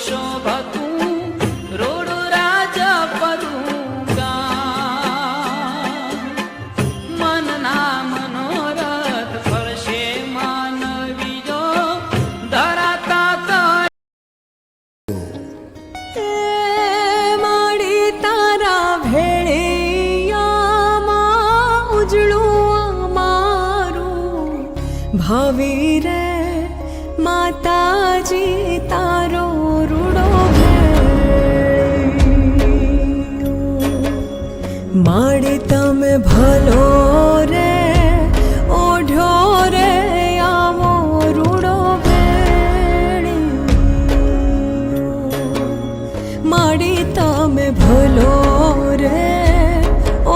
શોભતું road રાજા પરું મનના મનોરથ ફળશે માનવીજો ધરાતા માડી તારા ભેળે ઉજળું મારું ભાવી રે માતાજી, તારો રૂડો માડે તમે ભલો રે, ઓઢો રે, આવો રૂડો માડે તમે ભલો રે,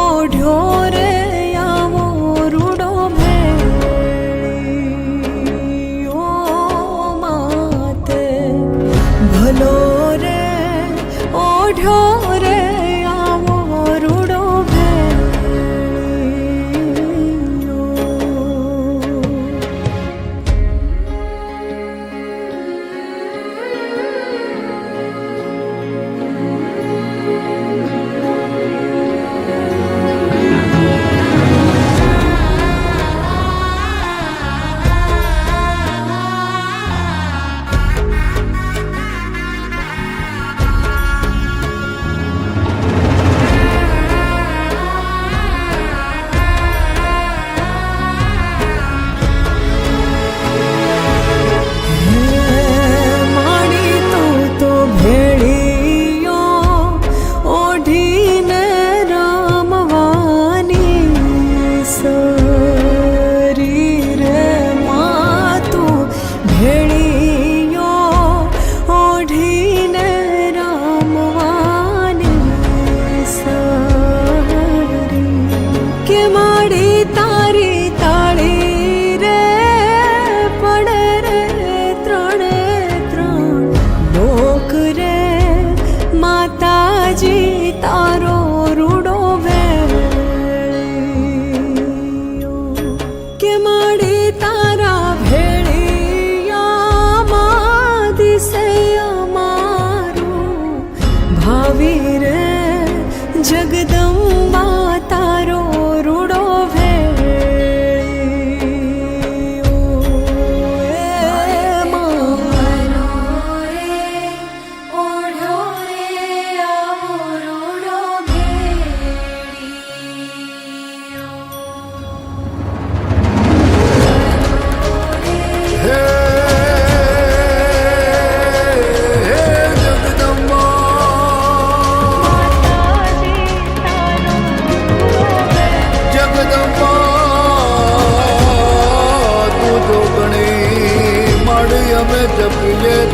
ઓઢો ঢোল